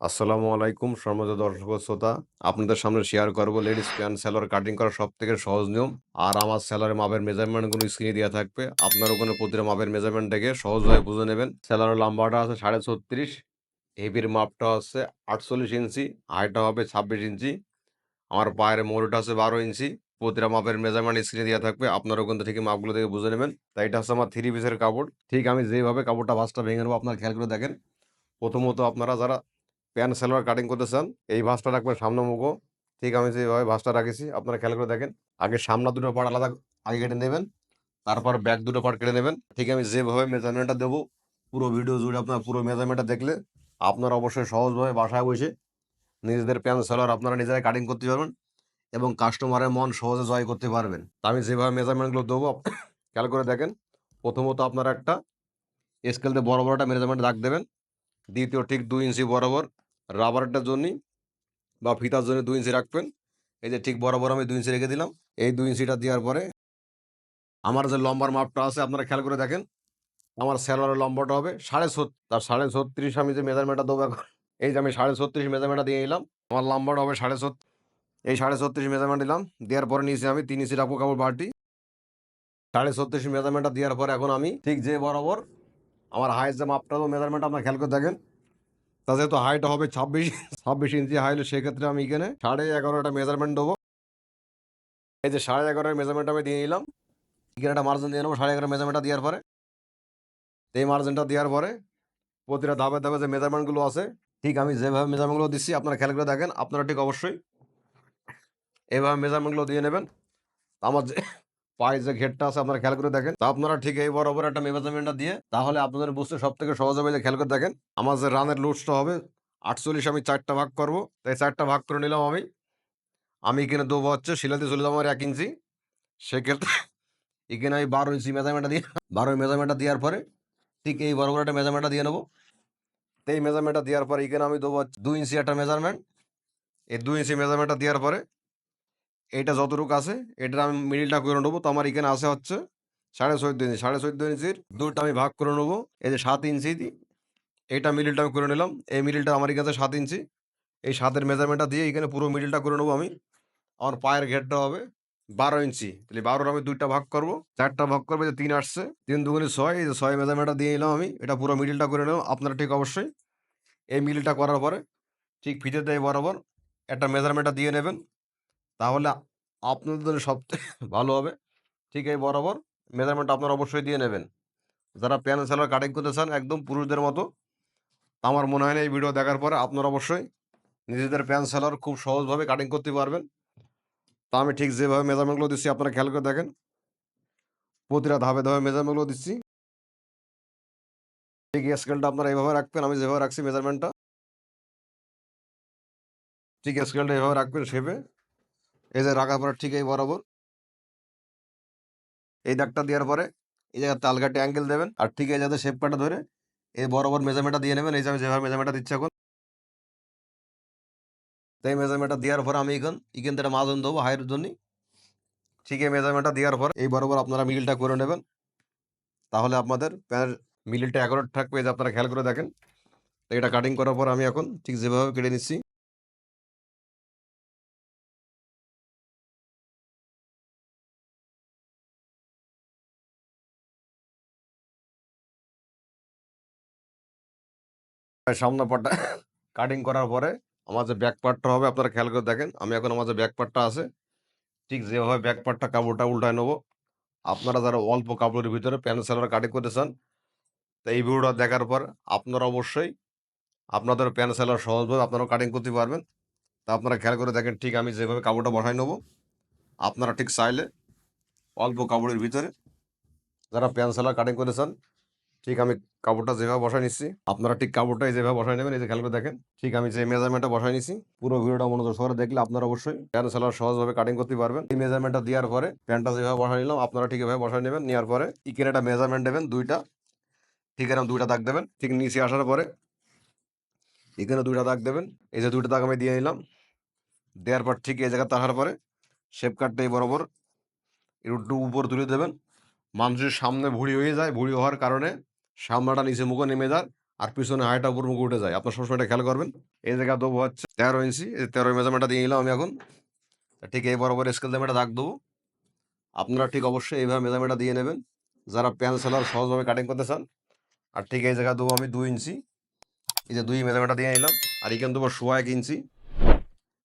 আসসালামু আলাইকুম, সম্মানিত দর্শক শ্রোতা। আপনাদের সামনে শেয়ার করব লেডিস প্যান্ট সেলার কাটিং করার সব থেকে সহজ নিয়ম। আর আমার সেলারের মাপের মেজারমেন্টগুলো স্ক্রিনে দেওয়া থাকবে। আপনার ওখানে প্রতিটা মাপের মেজারমেন্ট দেখে সহজভাবে বুঝে নেবেন। সেলারের লম্বাটা আছে সাড়ে ছত্রিশ হেভির মাপটা হচ্ছে আটচল্লিশ ইঞ্চি, হাইটটা হবে ছাব্বিশ ইঞ্চি। আমার পায়ের মোড়টা আছে বারো ইঞ্চি। প্রতিটা মাপের মেজারমেন্ট স্ক্রিনে দেওয়া থাকবে। আপনার ওখান থেকে মাপগুলো দেখে বুঝে নেবেন। তাই এটা হচ্ছে আমার থ্রি পিসের কাপড়। ঠিক আমি যেভাবে কাপড়টা ভাঁজটা ভেঙে নেব, আপনার খেয়াল করে দেখেন। প্রথমত আপনারা যারা প্যান্ট সালোয়ার কাটিং করতে চান, এই ভাঁজটা রাখবেন সামনে মুখো। ঠিক আমি যেভাবে ভাঁজটা রাখেছি, আপনারা খেয়াল করে দেখেন। আগে সামনা দুটো পার্ট আলাদা আগে কেটে নেবেন, তারপর ব্যাক দুটো পার্ট কেটে নেবেন। ঠিক আমি যেভাবে মেজারমেন্টটা দেবো, পুরো ভিডিও জুড়ে আপনার পুরো মেজারমেন্টটা দেখলে আপনারা অবশ্যই সহজভাবে বাসায় বসে নিজেদের প্যান্ট সালোয়ার আপনারা নিজেরাই কাটিং করতে পারবেন এবং কাস্টমারের মন সহজে জয় করতে পারবেন। তা আমি যেভাবে মেজারমেন্টগুলো দেবো খেয়াল করে দেখেন। প্রথমত আপনারা একটা স্কেলতে বড় বড়টা মেজারমেন্ট দাগ দেবেন। দ্বিতীয় ঠিক দুই ইঞ্চি বরাবর রাবারটার জন্য বা ফিতার জন্য দুই ইঞ্চি রাখবেন। এই যে ঠিক বরাবর আমি দুই ইঞ্চি রেখে দিলাম। এই দুই ইঞ্চিটা দেওয়ার পরে আমার যে লম্বার মাপটা আছে, আপনারা খেয়াল করে দেখেন, আমার স্যালোয়ারের লম্বাটা হবে সাড়ে তার সাড়ে ছত্রিশ আমি যে মেজারমেন্টটা দেবো এখন, এই যে আমি সাড়ে ছত্রিশ মেজারমেন্টটা দিয়ে নিলাম, আমার লম্বাটা হবে সাড়ে সত্তর এই সাড়ে ছত্রিশ মেজারমেন্ট দিলাম দেওয়ার পরে নিচে আমি তিন ইঞ্চি রাখব কাপড় বাড়তি সাড়ে ছত্রিশ মেজারমেন্টটা দেওয়ার পরে এখন আমি ঠিক যে বরাবর আমার হাইট যে মাপটা মেজারমেন্ট আপনার খেয়াল করে দেখেন তা যেহেতু হাইট হবে ছাব্বিশ ছাব্বিশ ইঞ্চি হাইট সেক্ষেত্রে আমি এখানে সাড়ে এগারোটা মেজারমেন্ট দেবো। এই যে সাড়ে এগারোর মেজারমেন্ট আমি দিয়ে নিলাম। এখানে একটা মার্জিন দিয়ে নেব, সাড়ে এগারো মেজারমেন্টটা দেওয়ার পরে। এই মার্জিনটা দেওয়ার পরে প্রতিটা ধাপে ধাপে যে মেজারমেন্টগুলো আছে, ঠিক আমি যেভাবে মেজারমেন্টগুলো দিচ্ছি, আপনারা খেয়াল করে দেখেন, আপনারা ঠিক অবশ্যই এইভাবে মেজারমেন্টগুলো দিয়ে নেবেন। আমার যে পায়ে যে ঘেরটা আছে, আপনারা খেয়াল করে দেখেন। তা আপনারা ঠিক এই বরাবর একটা মেজারমেন্টটা দিয়ে, তাহলে আপনাদের বুঝতে সব থেকে সহজ হবে যে খেয়াল করে দেখেন, আমার যে রানের লুটসটা হবে, আটচল্লিশ আমি চারটা ভাগ করব, তাই চারটা ভাগ করে নিলাম আমি। আমি এখানে দেবো হচ্ছে, শিলাতে চলে যাব আমার এক ইঞ্চি। সেক্ষেত্রে এখানে আমি বারো ইঞ্চি মেজারমেন্টটা দিয়ে, বারো মেজারমেন্টটা দেওয়ার পরে ঠিক এই বরাবর একটা মেজারমেন্টটা দিয়ে নেব। তো এই মেজারমেন্টটা দেওয়ার পরে এখানে আমি দেবো হচ্ছে দুই ইঞ্চি একটা মেজারমেন্ট। এই দুই ইঞ্চি মেজারমেন্টটা দেওয়ার পরে এটা যতটুকু আছে এটা আমি মিডিলটা করে নেব। তো আমার এখানে আছে হচ্ছে সাড়ে চোদ্দ ইঞ্চি, সাড়ে চোদ্দ ইঞ্চির দুটো আমি ভাগ করে নেব। এই যে সাত ইঞ্চি এইটা মিডিলটা আমি করে নিলাম। এই মিডিলটা আমার এখানে সাত ইঞ্চি। এই সাতের মেজারমেন্টটা দিয়ে এখানে পুরো মিডিলটা করে নেব আমি। আমার পায়ের ঘেরটা হবে বারো ইঞ্চি। তাহলে বারোর আমি দুইটা ভাগ করব। চারটা ভাগ করব যে তিন আসছে। তিন দুগুনি ছয়, এই যে ছয় মেজারমেন্টটা দিয়ে নিলাম আমি। এটা পুরো মিডিলটা করে নিলাম। আপনারা ঠিক অবশ্যই এই মিডিলটা করার পরে ঠিক ফিতে দেয় বরাবর একটা মেজারমেন্টটা দিয়ে নেবেন। তাহলে আপনাদের জন্য সবথেকে ভালো হবে। ঠিক এই বরাবর মেজারমেন্ট আপনারা অবশ্যই দিয়ে নেবেন। যারা প্যান সেলার কাটিং করতে চান, একদম পুরুষদের মতো, আমার মনে হয় না এই ভিডিও দেখার পরে আপনারা অবশ্যই নিজেদের প্যান সেলার খুব সহজভাবে কাটিং করতে পারবেন। তা আমি ঠিক যেভাবে মেজারমেন্টগুলো দিচ্ছি, আপনারা খেয়াল করে দেখেন। প্রতিটা ধাপে ধাপে মেজারমেন্টগুলো দিচ্ছি। ঠিক স্কেলটা আপনারা এইভাবে রাখবেন, আমি যেভাবে রাখছি মেজারমেন্টটা। ঠিক স্কেলটা এইভাবে রাখবেন শেপে এই যে রাখার পরে ঠিক এই বরাবর। এই দাগটা দেওয়ার পরে এই জায়গায় তালঘাটে অ্যাঙ্গেল দেবেন আর ঠিক এই যাতে শেপ কাটা ধরে এই বরাবর মেজারমেন্টটা দিয়ে নেবেন। এই যে আমি যেভাবে মেজারমেন্টটা দিচ্ছি এখন। তাই মেজারমেন্টটা দেওয়ার পরে আমি এখন, এখান থেকে মাজন দেবো হাইয়ের জন্য ঠিক এই মেজারমেন্টটা দেওয়ার পর এই বরাবর আপনারা মিলটা করে নেবেন। তাহলে আপনাদের প্যানের মিলটা অ্যাকোরেট থাকবে। যে আপনারা খেয়াল করে দেখেন। এটা কাটিং করার পর আমি এখন ঠিক যেভাবে কেটে নিচ্ছি। সামনে পাটটা কাটিং করার পরে আমার যে ব্যাক পার্টটা হবে, আপনারা খেয়াল করে দেখেন, আমি এখন আমার যে ব্যাক পার্টটা আছে, ঠিক যেভাবে ব্যাক পার্টটা কাপড়টা উল্টায় নেব। আপনারা যারা অল্প কাপড়ের ভিতরে প্যান্ট সালোয়ার কাটিং করতে চান, তো এই ভিডিওটা দেখার পর আপনারা অবশ্যই আপনাদের প্যান্ট সালোয়ার সহজভাবে আপনারাও কাটিং করতে পারবেন। তা আপনারা খেয়াল করে দেখেন, ঠিক আমি যেভাবে কাপড়টা বসাই নেব, আপনারা ঠিক চাইলে অল্প কাপড়ের ভিতরে যারা প্যান্ট সালোয়ার কাটিং করতে চান ঠিক আমি কাপড়টা যেভাবে বসাই নিচ্ছি, আপনারা ঠিক কাপড়টা যেভাবে বসাই নেবেন, এই যে করে দেখেন, ঠিক আমি যে মেজারমেন্টটা বসাই নিচ্ছি, পুরো ভিডিওটা মনোযোগ সহকারে দেখলে আপনারা অবশ্যই প্যান্ট সালোয়ার সহজভাবে কাটিং করতে পারবেন। এই মেজারমেন্টটা দেওয়ার পরে প্যান্টটা যেভাবে বসাই নিলাম, আপনারা ঠিক এভাবে বসাই নেবেন, নেওয়ার পরে ইকের একটা মেজারমেন্ট দেবেন, দুইটা, ঠিক এরকম দুইটা দাগ দেবেন, ঠিক নিচে আসার পরে এখানে দুইটা দাগ দেবেন, এই যে দুইটা দাগ আমি দিয়ে নিলাম, দেওয়ার পর ঠিক এই জায়গাতে আসার পরে শেপ কাটটা এই বরাবর একটু উপর তুলে দেবেন, মানুষের সামনে ভুড়ি হয়ে যায়, ভুড়ি হওয়ার কারণে সামনাটা নিচে মুখে নেমে যায় আর পিছনে হাইটা উপর মুখে উঠে যায়। আপনার সবসময় এটা খেয়াল করবেন। এই জায়গা দেবো হচ্ছে তেরো ইঞ্চি। তেরো মেজারমেন্টটা দিয়ে নিলাম আমি এখন। ঠিক এই বরাবর স্কেল দিয়ে এটা দাগ দেবো। আপনারা ঠিক অবশ্যই এইভাবে মেজারমেন্টটা দিয়ে নেবেন। যারা প্যান সেলার সহজভাবে কাটিং করতে চান, আর ঠিক এই জায়গা দেবো আমি দুই ইঞ্চি। এই যে দুই মেজারমেন্টটা দিয়ে নিলাম। আর এখানে দেবো সোয়া এক ইঞ্চি।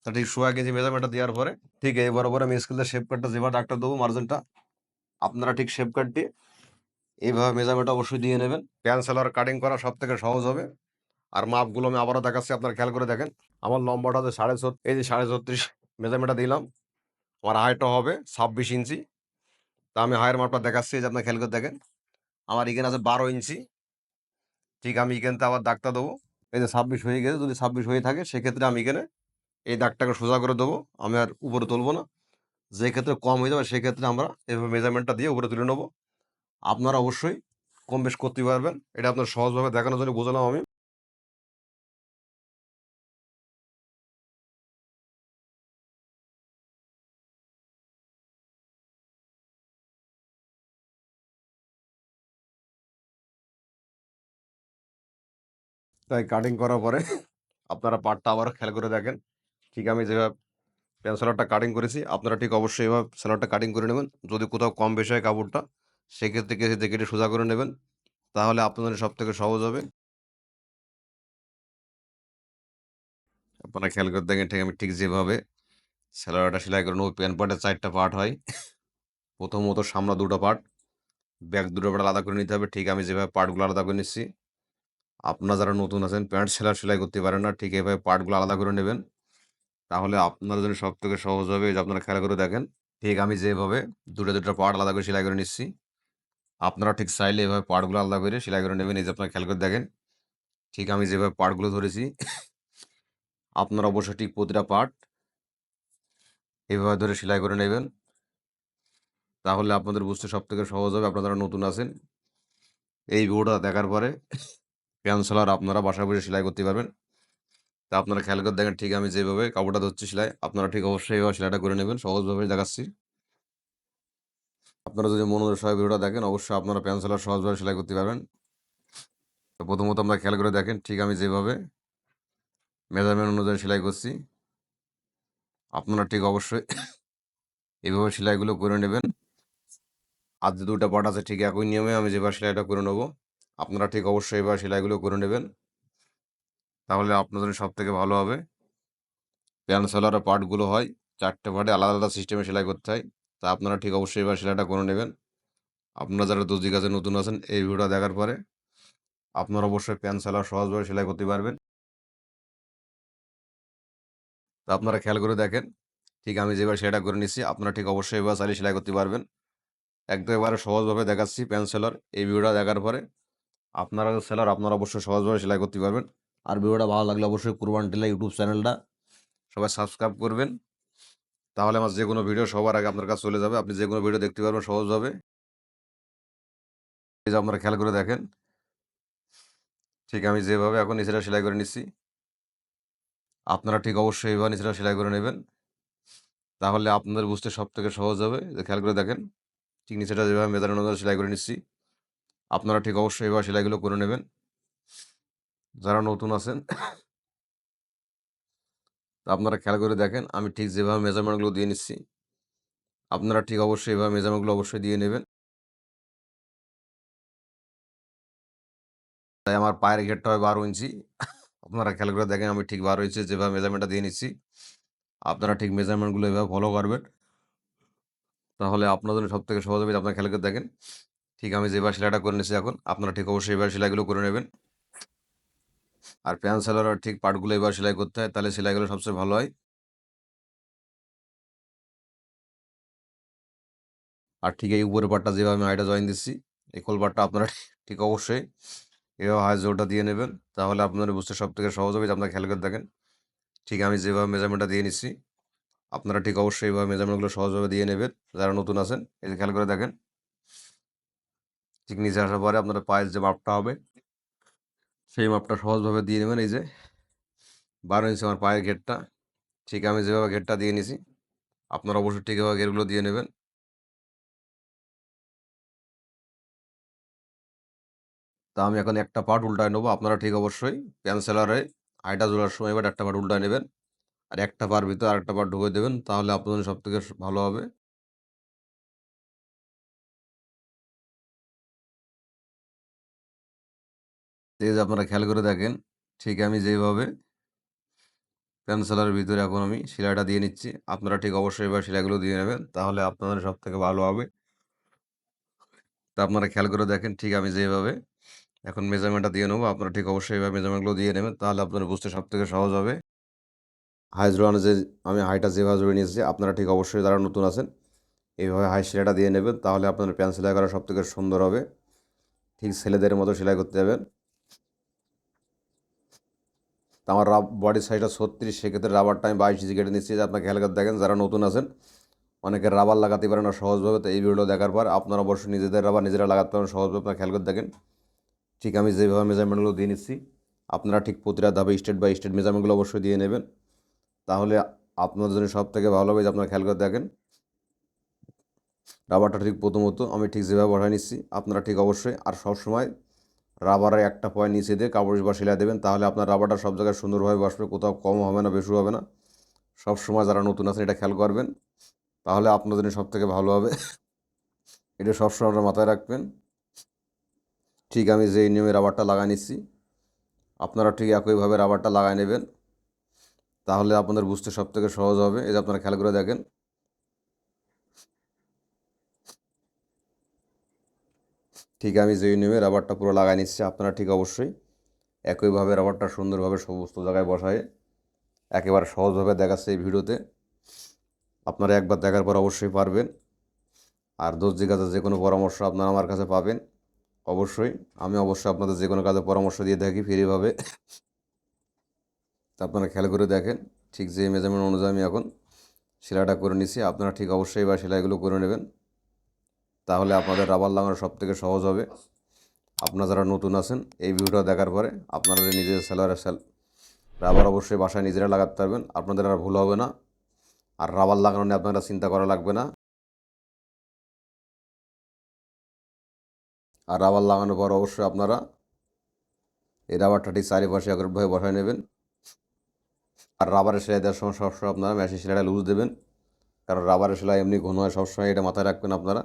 তা ঠিক সোয়া এক ইঞ্চি মেজারমেন্টটা দেওয়ার পরে ঠিক এই বরাবর আমি স্কেলটা শেপ কাটটা যেভাবে ডাক্তার দেবো মার্জিনটা আপনারা ঠিক শেপ কাট দিয়ে এইভাবে মেজারমেন্টটা অবশ্যই দিয়ে নেবেন। প্যান সেলার কাটিং করা সব থেকে সহজ হবে। আর মাপগুলো আমি আবারও দেখাচ্ছি, আপনার খেয়াল করে দেখেন। আমার লম্বাটা যে সাড়ে এই যে সাড়ে ছত্রিশ মেজারমেন্টটা দিলাম। আমার হাইটটা হবে ছাব্বিশ ইঞ্চি। তা আমি হায়ের মাপটা দেখাচ্ছি যে আপনার খেয়াল করে দেখেন। আমার এখানে আছে বারো ইঞ্চি। ঠিক আমি এখানতে আবার দাগটা দেবো। এই যে ছাব্বিশ হয়ে গেছে, যদি ছাব্বিশ হয়ে থাকে, সেক্ষেত্রে আমি এখানে এই দাগটাকে সোজা করে দেবো। আমি আর উপরে তুলবো না। যে ক্ষেত্রে কম হয়ে যাবে, সেক্ষেত্রে আমরা এভাবে মেজারমেন্টটা দিয়ে উপরে তুলে নেব। আপনারা অবশ্যই কম বেশ করতে পারবেন। এটা আপনার সহজভাবে দেখানোর জন্য বোঝালাম আমি। তাই কাটিং করার পরে আপনারা পার্টটা আবার খেয়াল করে দেখেন। ঠিক আমি যেভাবে প্যান কাটিং করেছি, আপনারা ঠিক অবশ্যই এভাবে সেলারটা কাটিং করে নেবেন। যদি কোথাও কম বেশি হয় কাপড়টা সেক্ষেত্রে কেটে কেটে সোজা করে নেবেন, তাহলে আপনাদের সব থেকে সহজ হবে। আপনারা খেয়াল করে দেখেন ঠিক আমি ঠিক যেভাবে সেলারটা সেলাই করে নেব প্যান পার্টের চারটা পার্ট হয়। প্রথমত সামনে দুটো পার্ট ব্যাগ দুটো পার্ট আলাদা করে নিতে হবে, ঠিক আমি যেভাবে পার্টগুলো আলাদা করে নিচ্ছি। আপনারা যারা নতুন আছেন, প্যান্ট সেলাই সেলাই করতে পারেন না, ঠিক এভাবে পার্টগুলো আলাদা করে নেবেন। তাহলে আপনার জন্য সব থেকে সহজ হবে যে আপনারা খেয়াল করে দেখেন, ঠিক আমি যেভাবে দুটো দুটো পার্ট আলাদা করে সেলাই করে নিচ্ছি। আপনারা ঠিক চাইলে এভাবে পার্টগুলো আলাদা করে সেলাই করে নেবেন। এই যে আপনারা খেয়াল করে দেখেন, ঠিক আমি যেভাবে পার্টগুলো ধরেছি, আপনারা অবশ্যই ঠিক প্রতিটা পার্ট এভাবে ধরে সেলাই করে নেবেন। তাহলে আপনাদের বুঝতে সব থেকে সহজ হবে, আপনারা নতুন আছেন, এই ভিডিওটা দেখার পরে ক্যান্সেলার আপনারা বাসা বসে সেলাই করতে পারবেন। তা আপনারা খেয়াল করে দেখেন, ঠিক আমি যেভাবে কাপড়টা ধরছি সেলাই, আপনারা ঠিক অবশ্যই এভাবে সেলাইটা করে নেবেন, সহজভাবে দেখাচ্ছি। আপনারা যদি মনোযোগ সহ ভিডিওটা দেখেন, অবশ্যই আপনারা পেন্সিলার সহজভাবে সেলাই করতে পারবেন। তো প্রথমত আমরা খেয়াল করে দেখেন, ঠিক আমি যেভাবে মেজারমেন্ট অনুযায়ী সেলাই করছি, আপনারা ঠিক অবশ্যই এইভাবে সেলাইগুলো করে নেবেন। আর যে দুটো পার্ট আছে, ঠিক একই নিয়মে আমি যেভাবে সেলাইটা করে নেব, আপনারা ঠিক অবশ্যই এবার সেলাইগুলো করে নেবেন। তাহলে আপনাদের সব থেকে ভালো হবে। প্যান সেলারের পার্টগুলো হয়, চারটে পার্টে আলাদা আলাদা সিস্টেমে সেলাই করতে হয়। তা আপনারা ঠিক অবশ্যই এবার সেলাইটা করে নেবেন। আপনারা যারা দর্জি কাজে নতুন আছেন, এই ভিডিওটা দেখার পরে আপনারা অবশ্যই প্যান সেলার সহজভাবে সেলাই করতে পারবেন। তা আপনারা খেয়াল করে দেখেন, ঠিক আমি যেবার সেটা করে নিচ্ছি, আপনারা ঠিক অবশ্যই এবার চালিয়ে সেলাই করতে পারবেন। একদম এবারে সহজভাবে দেখাচ্ছি প্যান সেলার, এই ভিডিওটা দেখার পরে আপনারা সেলার আপনারা অবশ্যই সহজভাবে সেলাই করতে পারবেন। আর ভিডিওটা ভালো লাগলে অবশ্যই কুরবান টেলা ইউটিউব চ্যানেলটা সবাই সাবস্ক্রাইব করবেন। তাহলে আমার যে কোনো ভিডিও সবার আগে আপনার কাছে চলে যাবে। আপনি যে কোনো ভিডিও দেখতে পারবেন সহজভাবে এই যে আপনারা খেয়াল করে দেখেন। ঠিক আমি যেভাবে এখন নিচেটা সেলাই করে নিচ্ছি। আপনারা ঠিক অবশ্যই এইভাবে নিচেটা সেলাই করে নেবেন। তাহলে আপনাদের বুঝতে সব থেকে সহজ হবে। খেয়াল করে দেখেন। ঠিক নিচেটা যেভাবে মেজার সেলাই করে নিচ্ছি। আপনারা ঠিক অবশ্যই এবার সেলাইগুলো করে নেবেন। যারা নতুন আছেন তা আপনারা খেয়াল করে দেখেন, আমি ঠিক যেভাবে মেজারমেন্টগুলো দিয়ে নিচ্ছি, আপনারা ঠিক অবশ্যই এভাবে মেজারমেন্টগুলো অবশ্যই দিয়ে নেবেন। তাই আমার পায়ের ঘেরটা হয় বারো ইঞ্চি। আপনারা খেয়াল করে দেখেন, আমি ঠিক বারো ইঞ্চি যেভাবে মেজারমেন্টটা দিয়ে নিচ্ছি। আপনারা ঠিক মেজারমেন্টগুলো এভাবে ফলো করবেন। তাহলে আপনাদের সব থেকে সহজ হবে আপনারা খেয়াল করে দেখেন, ঠিক আমি যেভাবে সেলাইটা করে নিচ্ছি এখন, আপনারা ঠিক অবশ্যই এবার সেলাইগুলো করে নেবেন। আর প্যান সেলার ঠিক পার্টগুলো এবার সেলাই করতে হয়, তাহলে সেলাইগুলো সবচেয়ে ভালো হয়। আর ঠিক এই উপরের পার্টটা যেভাবে আমি হাইটা জয়েন দিচ্ছি, এই কোল পার্টটা আপনারা ঠিক অবশ্যই এভাবে হাই জোরটা দিয়ে নেবেন, তাহলে আপনারা বুঝতে সব থেকে সহজ হবে যে আপনারা খেয়াল করে দেখেন। ঠিক আমি যেভাবে মেজারমেন্টটা দিয়ে নিচ্ছি, আপনারা ঠিক অবশ্যই এইভাবে মেজারমেন্টগুলো সহজভাবে দিয়ে নেবেন, যারা নতুন আছেন, এই খেয়াল করে দেখেন। ঠিক নিচে আসার পরে আপনার পায়ের যে মাপটা হবে সেই মাপটা সহজভাবে দিয়ে নেবেন। এই যে, বারো ইঞ্চি আমার পায়ের ঘেরটা, ঠিক আমি যেভাবে ঘেরটা দিয়ে নিছি, আপনারা অবশ্যই ঠিক এভাবে ঘেরগুলো দিয়ে নেবেন। তা আমি এখন একটা পার্ট উল্টায় নেব, আপনারা ঠিক অবশ্যই প্যান সেলারে হাইটা জোড়ার সময় এবার একটা পার্ট উল্টায় নেবেন। আর একটা পার ভিতরে আরেকটা পার্ট ঢুকে দেবেন, তাহলে আপনাদের সব থেকে ভালো হবে। ঠিক আপনারা খেয়াল করে দেখেন। ঠিক আমি যেভাবে প্যান সেলারের ভিতরে এখন আমি সেলাইটা দিয়ে নিচ্ছি। আপনারা ঠিক অবশ্যই এবার সেলাইগুলো দিয়ে নেবেন, তাহলে আপনাদের সব থেকে ভালো হবে। তা আপনারা খেয়াল করে দেখেন, ঠিক আমি যেভাবে এখন মেজারমেন্টটা দিয়ে নেব। আপনারা ঠিক অবশ্যই এবার মেজারমেন্টগুলো দিয়ে নেবেন, তাহলে আপনারা বুঝতে সব থেকে সহজ হবে। হাই জোড়ানো যে আমি হাইটা যেভাবে জুড়ে নিয়েছি, আপনারা ঠিক অবশ্যই যারা নতুন আছেন এইভাবে হাই সেলাইটা দিয়ে নেবেন, তাহলে আপনার প্যান্ট সেলাই করা সব থেকে সুন্দর হবে। ঠিক ছেলেদের মতো সেলাই করতে যাবেন। তা আমার বডির সাইজটা ছত্রিশ, সেক্ষেত্রে রাবারটা আমি বাইশ ইঞ্চি কেটে নিচ্ছি। যে আপনার খেয়াল করে দেখেন, যারা নতুন আছেন, অনেকে রাবার লাগাতে পারে না সহজভাবে। তো এই ভিডিও দেখার পর আপনারা অবশ্যই নিজেদের রাবার নিজেরা লাগাতে পারেন সহজভাবে। আপনার খেয়াল করে দেখেন, ঠিক আমি যেভাবে মেজারমেন্টগুলো দিয়ে নিচ্ছি, আপনারা ঠিক প্রতিটা ধাপে স্টেট বাই স্টেট মেজারমেন্টগুলো অবশ্যই দিয়ে নেবেন। তাহলে আপনাদের জন্য সব থেকে ভালো হবে যে আপনারা খেয়াল করে দেখেন রাবারটা ঠিক প্রথমত আমি ঠিক যেভাবে বসাই নিচ্ছি। আপনারা ঠিক অবশ্যই, আর সবসময় রাবারের একটা পয়েন্ট নিচে দিয়ে কাপড় বা সেলাই দেবেন, তাহলে আপনার রাবারটা সব জায়গায় সুন্দরভাবে বসবে, কোথাও কম হবে না, বেশি হবে না। সব সময় যারা নতুন আছেন, এটা খেয়াল করবেন, তাহলে আপনাদের সব থেকে ভালো হবে। এটা সবসময় আপনারা মাথায় রাখবেন। ঠিক আমি যে নিয়মে রাবারটা লাগাই নিচ্ছি, আপনারা ঠিক একইভাবে রাবারটা লাগাই নেবেন, তাহলে আপনাদের বুঝতে সব থেকে সহজ হবে। এই যে আপনারা খেয়াল করে দেখেন ঠিক আমি যেই নিয়মে রাবারটা পুরো লাগাই নিচ্ছি, আপনারা ঠিক অবশ্যই একইভাবে রাবারটা সুন্দরভাবে সমস্ত জায়গায় বসায় একেবারে সহজভাবে দেখাচ্ছে এই ভিডিওতে। আপনারা একবার দেখার পর অবশ্যই পারবেন। আর দর্জি কাজে যে কোনো পরামর্শ আপনারা আমার কাছে পাবেন। অবশ্যই আমি অবশ্যই আপনাদের যে কোনো কাজে পরামর্শ দিয়ে থাকি ফ্রিভাবে। তা আপনারা খেয়াল করে দেখেন, ঠিক যে মেজারমেন্ট অনুযায়ী আমি এখন সেলাইটা করে নিচ্ছি। আপনারা ঠিক অবশ্যই বা সেলাইগুলো করে নেবেন। তাহলে আপনাদের রাবার লাগানো সব থেকে সহজ হবে। আপনারা যারা নতুন আছেন, এই ভিডিওটা দেখার পরে আপনারা যে নিজেদের সেলারের সেল রাবার অবশ্যই বাসায় নিজেরা লাগাতে পারবেন। আপনাদের আর ভুল হবে না। আর রাবার লাগানো নিয়ে আপনারা চিন্তা করা লাগবে না। আর রাবার লাগানোর পর অবশ্যই আপনারা এই রাবারটা ঠিক চারিপাশে একরভাবে বসায় নেবেন। আর রাবারের সেলাই দেওয়ার সময় সবসময় আপনারা মেশিন সেলাইটা লুজ দেবেন। কারণ রাবারের সেলাই এমনি ঘন হয়, সবসময় এটা মাথায় রাখবেন আপনারা।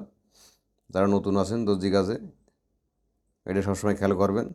যারা নতুন আছেন দর্জি কাজে এটা সবসময় খেয়াল করবেন।